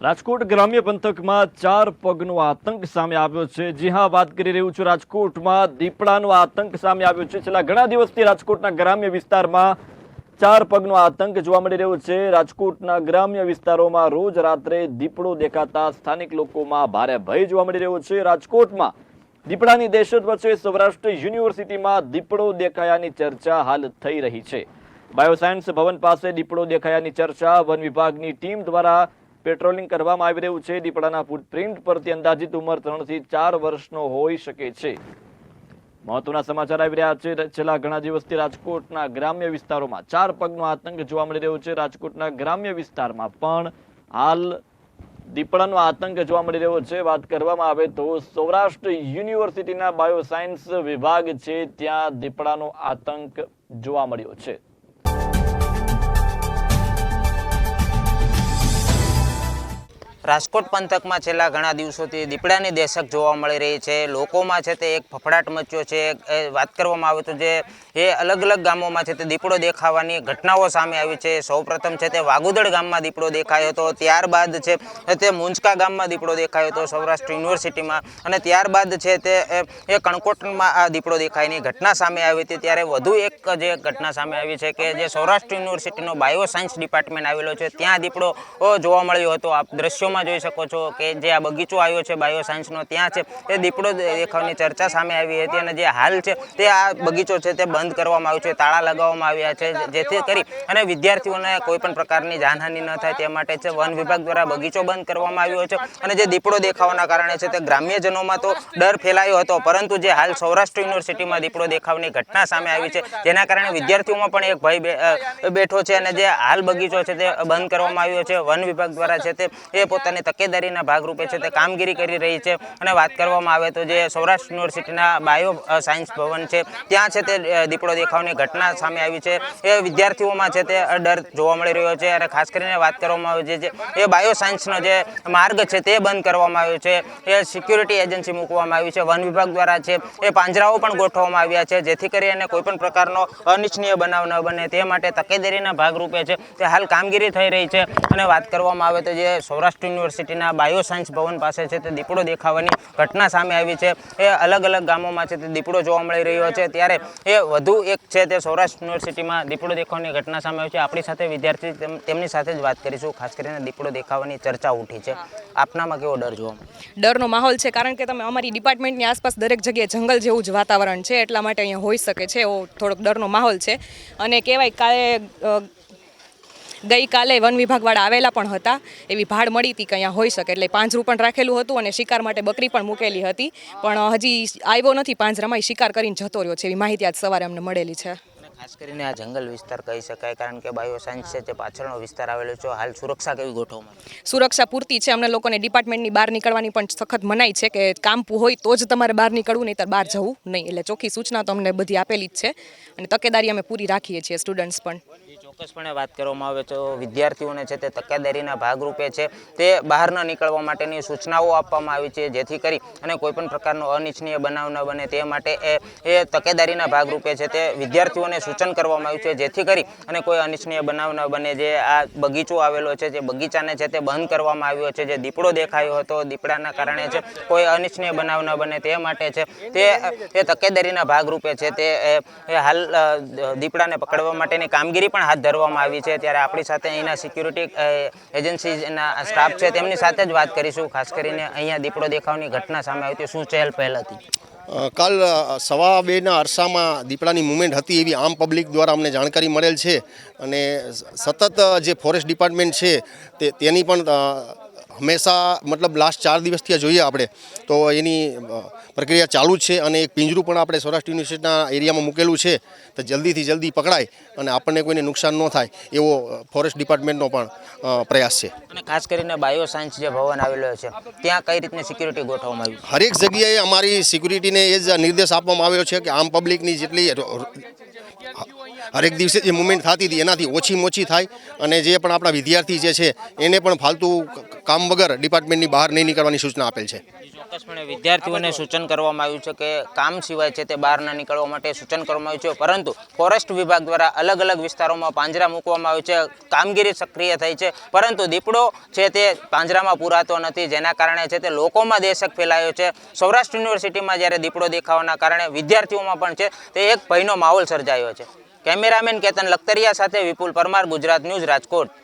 રાજકોટ ગ્રામ્ય પંથકમાં ચાર પગનો આતંક સામે આવ્યો છે. જી હા, વાત કરી રહ્યું છું રાજકોટમાં. દીપડાનો આતંક સામે આવ્યો છે. છેલ્લા ઘણા દિવસથી રાજકોટના ગ્રામ્ય વિસ્તારમાં ચાર પગનો આતંક જોવા મળી રહ્યો છે. રાજકોટના ગ્રામ્ય વિસ્તારોમાં રોજ રાત્રે દીપડો દેખાતા સ્થાનિક લોકોમાં ભારે ભય જોવા મળી રહ્યો છે. રાજકોટમાં દીપડાની દહેશત વચ્ચે સૌરાષ્ટ્ર યુનિવર્સિટીમાં દીપડો દેખાયાની ચર્ચા હાલ થઈ રહી છે. બાયોસાયન્સ ભવન પાસે દીપડો દેખાયાની ચર્ચા વન વિભાગની ટીમ દ્વારા પેટ્રોલિંગ કરવામાં આવી રહ્યું છે. દીપડાના ફૂટપ્રિન્ટ પરથી અંદાજિત ઉંમર ત્રણથી ચાર વર્ષનો હોઈ શકે છે. મહત્વના સમાચાર આવી રહ્યા છે. છેલ્લા ઘણા દિવસથી રાજકોટના ગ્રામ્ય વિસ્તારોમાં ચાર પગનો આતંક જોવા મળી રહ્યો છે. રાજકોટના ગ્રામ્ય વિસ્તારમાં પણ હાલ દીપડાનો આતંક જોવા મળી રહ્યો છે. વાત કરવામાં આવે તો સૌરાષ્ટ્ર યુનિવર્સિટીના બાયોસાયન્સ વિભાગ છે. ત્યાં દીપડાનો આતંક જોવા મળ્યો છે. રાજકોટ પંથકમાં છેલ્લા ઘણા દિવસોથી દીપડાની દહેશત જોવા મળી રહી છે. લોકોમાં છે તે એક ફફડાટ મચ્યો છે. વાત કરવામાં આવે તો જે એ અલગ અલગ ગામોમાં છે તે દીપડો દેખાવાની ઘટનાઓ સામે આવી છે. સૌપ્રથમ છે તે વાગુદળ ગામમાં દીપડો દેખાયો હતો. ત્યારબાદ છે તે મુંજકા ગામમાં દીપડો દેખાયો હતો સૌરાષ્ટ્ર યુનિવર્સિટીમાં. અને ત્યારબાદ છે તે એ કણકોટમાં આ દીપડો દેખાયની ઘટના સામે આવી હતી. ત્યારે વધુ એક જે ઘટના સામે આવી છે કે જે સૌરાષ્ટ્ર યુનિવર્સિટીનો બાયો સાયન્સ ડિપાર્ટમેન્ટ આવેલો છે. ત્યાં દીપડો જોવા મળ્યો હતો. આ દ્રશ્યોમાં જોઈ શકો છો કે જે આ બગીચો આવ્યો છે બાયો સાયન્સનો ત્યાં છે. એ દીપડો દેખાવની ચર્ચા સામે આવી હતી અને જે હાલ છે તે આ બગીચો છે તે બંધ કરવામાં આવ્યો છે, તાળા લગાવવામાં આવ્યા છે, જેથી કરી અને વિદ્યાર્થીઓને કોઈ પણ પ્રકારની જાનહાનિ ન થાય તે માટે છે વન વિભાગ દ્વારા બગીચો બંધ કરવામાં આવ્યો છે અને જે દીપડો દેખાવાના કારણે છે તે ગ્રામ્યજનોમાં તો ડર ફેલાયો હતો, પરંતુ જે હાલ સૌરાષ્ટ્ર યુનિવર્સિટીમાં દીપડો દેખાવની ઘટના સામે આવી છે, જેના કારણે વિદ્યાર્થીઓમાં પણ એક ભય બેઠો છે અને જે હાલ બગીચો છે તે બંધ કરવામાં આવ્યો છે. વન વિભાગ દ્વારા છે તે એ પોતાની તકેદારીના ભાગરૂપે છે તે કામગીરી કરી રહી છે. અને વાત કરવામાં આવે તો જે સૌરાષ્ટ્ર યુનિવર્સિટીના બાયો સાયન્સ ભવન છે, ત્યાં છે તે દીપડો દેખાવની ઘટના સામે આવી છે. એ વિદ્યાર્થીઓમાં છે તે ડર જોવા મળી રહ્યો છે અને ખાસ કરીને વાત કરવામાં આવે છે એ બાયો સાયન્સનો જે માર્ગ છે તે બંધ કરવામાં આવ્યો છે. એ સિક્યુરિટી એજન્સી મૂકવામાં આવી છે. વન વિભાગ દ્વારા છે એ પાંજરાઓ પણ ગોઠવવામાં આવ્યા છે, જેથી કરીને કોઈપણ પ્રકારનો અનિચ્છનીય બનાવ ન બને. તે માટે તકેદારીના ભાગરૂપે છે તે હાલ કામગીરી થઈ રહી છે. અને વાત કરવામાં આવે તો જે સૌરાષ્ટ્ર યુનિવર્સિટીના બાયો સાયન્સ ભવન પાસે છે તે દીપડો દેખાવાની ઘટના સામે આવી છે. એ અલગ અલગ ગામોમાં છે તે દીપડો જોવા મળી રહ્યો છે. ત્યારે એ વધુ એક છે તે સૌરાષ્ટ્ર યુનિવર્સિટીમાં દીપડો દેખાવાની ઘટના સામે આવી છે. આપણી સાથે વિદ્યાર્થી તેમ- તેમની સાથે જ વાત કરીશું. ખાસ કરીને દીપડો દેખાવાની ચર્ચા ઉઠી છે. આપનામાં કેવો ડર જોવા ડરનો માહોલ છે કારણ કે તમે અમારી ડિપાર્ટમેન્ટની આસપાસ દરેક જગ્યાએ જંગલ જેવું જ વાતાવરણ છે. એટલા માટે અહીંયા હોઈ શકે છે એવો થોડોક ડરનો માહોલ છે. અને કહેવાય કાલે ગઈકાલે વન વિભાગવાળા આવેલા પણ હતા. એવી ભાડ મળી હતી કે અહીંયા હોઈ શકે. એટલે પાંજરું પણ રાખેલું હતું અને શિકાર માટે બકરી પણ મૂકેલી હતી. પણ હજી આવ્યો નથી પાંજરામાં એ શિકાર કરીને જતો રહ્યો છે એવી માહિતી આજ સવારે અમને મળેલી છે. ખાસ કરીને આ જંગલ વિસ્તાર કહી શકાય કારણ કે બાયો સાયન્સ છે તે પાછળનો વિસ્તાર આવેલો છે. હાલ સુરક્ષા કેવી ગોઠવવામાં સુરક્ષા પૂરતી છે. અમને લોકોને ડિપાર્ટમેન્ટની બહાર નીકળવાની પણ સખત મનાઈ છે કે કામ હોય તો જ તમારે બહાર નીકળવું નહીં બહાર જવું નહીં. એટલે ચોખ્ખી સૂચના તો અમને બધી આપેલી જ છે. અને તકેદારી અમે પૂરી રાખીએ છીએ સ્ટુડન્ટ્સ પણ. ચોક્કસપણે વાત કરવામાં આવે તો વિદ્યાર્થીઓને છે તે તકેદારીના ભાગરૂપે છે તે બહાર ન નીકળવા માટેની સૂચનાઓ આપવામાં આવી છે, જેથી કરી અને કોઈપણ પ્રકારનો અનિચ્છનીય બનાવ ન બને તે માટે એ એ તકેદારીના ભાગરૂપે છે તે વિદ્યાર્થીઓને સૂચન કરવામાં આવ્યું છે, જેથી કરી અને કોઈ અનિચ્છનીય બનાવ ન બને. જે આ બગીચો આવેલો છે, જે બગીચાને છે તે બંધ કરવામાં આવ્યો છે, જે દીપડો દેખાયો હતો, દીપડાના કારણે છે કોઈ અનિચ્છનીય બનાવ ન બને તે માટે છે તે, એ તકેદારીના ભાગરૂપે છે તે હાલ દીપડાને પકડવા માટેની કામગીરી પણ હાથ ધરવામાં આવી છે. ત્યારે આપણી સાથે અહીંના સિક્યુરિટી એજન્સીના સ્ટાફ છે. તેમની સાથે જ વાત કરીશું. ખાસ કરીને અહીંયા દીપડો દેખાવની ઘટના સામે આવી હતી. શું ચહેલ પહેલ હતી? કાલ સવા બેના અરસામાં દીપડાની મુવમેન્ટ હતી એવી આમ પબ્લિક દ્વારા અમને જાણકારી મળેલ છે. અને સતત જે ફોરેસ્ટ ડિપાર્ટમેન્ટ છે, તે, તેની પણ હંમેશા મતલબ લાસ્ટ ચાર દિવસથી આ જોઈએ આપણે. તો એની પ્રક્રિયા ચાલુ જ છે અને એક પિંજરું પણ આપણે સૌરાષ્ટ્ર યુનિવર્સિટીના એરિયામાં મૂકેલું છે. તો જલ્દીથી જલ્દી પકડાય અને આપણને કોઈને નુકસાન ન થાય એવો ફોરેસ્ટ ડિપાર્ટમેન્ટનો પણ પ્રયાસ છે. અને ખાસ કરીને બાયો સાયન્સ જે ભવન આવેલો છે ત્યાં કઈ રીતની સિક્યુરિટી ગોઠવવામાં આવી? હરેક જગ્યાએ અમારી સિક્યુરિટીને એ જ નિર્દેશ આપવામાં આવ્યો છે કે આમ પબ્લિકની જેટલી હરેક દિવસે જે મુવમેન્ટ થતી હતી એનાથી ઓછીમાં ઓછી થાય અને જે પણ આપણા વિદ્યાર્થી જે છે, એને પણ ફાલતુ કામ વગર ડિપાર્ટમેન્ટની બહાર નહીં નીકળવાની સૂચના આપેલ છે. ચોક્કસપણે વિદ્યાર્થીઓને સૂચન કરવામાં આવ્યું છે કે કામ સિવાય છે તે બહાર ન નીકળવા માટે સૂચન કરવામાં આવ્યું છે, પરંતુ ફોરેસ્ટ વિભાગ દ્વારા અલગ અલગ વિસ્તારોમાં પાંજરા મૂકવામાં આવ્યું છે, કામગીરી સક્રિય થઈ છે, પરંતુ દીપડો છે તે પાંજરામાં પૂરાતો નથી, જેના કારણે છે તે લોકોમાં દેશક ફેલાયો છે. સૌરાષ્ટ્ર યુનિવર્સિટીમાં જ્યારે દીપડો દેખાવાના કારણે વિદ્યાર્થીઓમાં પણ છે તે એક ભયનો માહોલ સર્જાયો છે. કેમેરામેન કેતન લખતરિયા સાથે વિપુલ પરમાર ગુજરાત ન્યૂઝ રાજકોટ.